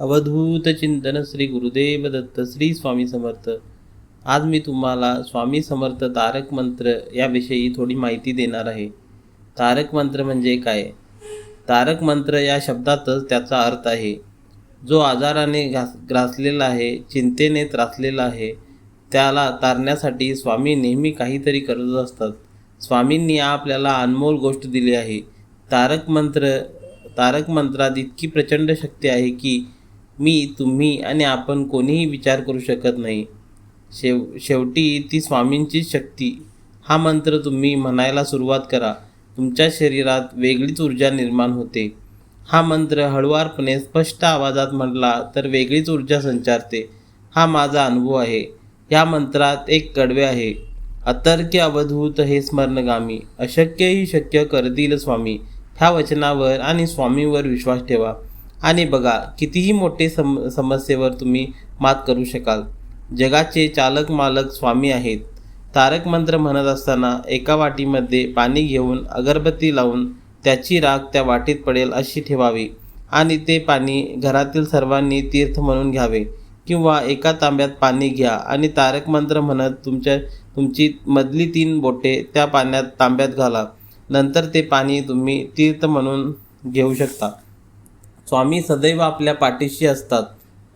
अवधूत चिंतन श्री गुरुदेव दत्त श्री स्वामी समर्थ. आज मी तुम्हाला स्वामी समर्थ तारक मंत्र याविषयी थोडी माहिती देणार आहे. तारक मंत्र म्हणजे काय? तारक मंत्र या शब्दातच त्याचा अर्थ आहे. जो आजाराने घास ग्रासलेला आहे चिंतेने त्रासलेला आहे त्याला तारण्यासाठी स्वामी नेहमी काहीतरी करत असतात. स्वामींनी आपल्याला अनमोल गोष्ट दिली आहे. तारक मंत्र तारक मंत्रात इतकी प्रचंड शक्ती आहे की मी तुम्ही आणि आपण कोणीही विचार करू शकत नाही. शेव शेवटी ती स्वामींचीच शक्ती. हा मंत्र तुम्ही म्हणायला सुरुवात करा. तुमच्या शरीरात वेगळीच ऊर्जा निर्माण होते. हा मंत्र हळुवारपणे स्पष्ट आवाजात म्हटला तर वेगळीच ऊर्जा संचारते. हा माझा अनुभव आहे. या मंत्रात एक कडवे आहे. अतर्क्य अवधूत हे स्मरणगामी. अशक्यही शक्य करतील स्वामी. ह्या वचनावर आणि स्वामीवर विश्वास ठेवा. आणि बघा कितीही मोठे सम समस्येवर तुम्ही मात करू शकाल. जगाचे चालक मालक स्वामी आहेत. तारक मंत्र म्हणत असताना एका वाटीमध्ये पाणी घेऊन अगरबत्ती लावून त्याची राख त्या वाटीत पडेल अशी ठेवावी आणि ते पाणी घरातील सर्वांनी तीर्थ म्हणून घ्यावे किंवा एका तांब्यात पाणी घ्या आणि तारक मंत्र म्हणत तुमच्या तुमची मधली तीन बोटे त्या पाण्यात तांब्यात घाला. नंतर ते पाणी तुम्ही तीर्थ म्हणून घेऊ शकता. स्वामी सदैव आपल्या पाठीशी असतात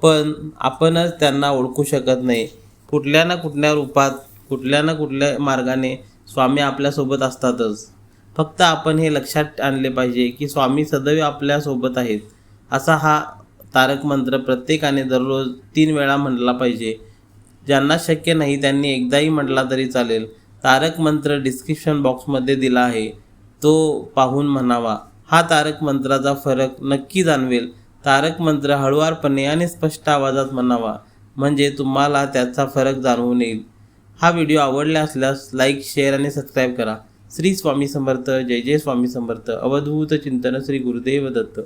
पण आपणच त्यांना ओळखू शकत नाही. कुठल्या ना कुठल्या रूपात कुठल्या ना कुठल्या मार्गाने स्वामी आपल्यासोबत असतातच. फक्त आपण हे लक्षात आणले पाहिजे की स्वामी सदैव आपल्यासोबत आहेत असा हा तारक मंत्र प्रत्येकाने दररोज तीन वेळा म्हटला पाहिजे. ज्यांना शक्य नाही त्यांनी एकदाही म्हटला तरी चालेल. तारक मंत्र डिस्क्रिप्शन बॉक्समध्ये दिला आहे. तो पाहून म्हणावा. हा तारक मंत्राचा फरक नक्की जाणवेल. तारक मंत्र हळुवारपणे आणि स्पष्ट आवाजात म्हणावा म्हणजे तुम्हाला त्याचा फरक जाणवून येईल. हा व्हिडिओ आवडला असल्यास लाईक शेअर आणि सबस्क्राईब करा. श्री स्वामी समर्थ जय जय स्वामी समर्थ. अवधूत चिंतन श्री गुरुदेव दत्त.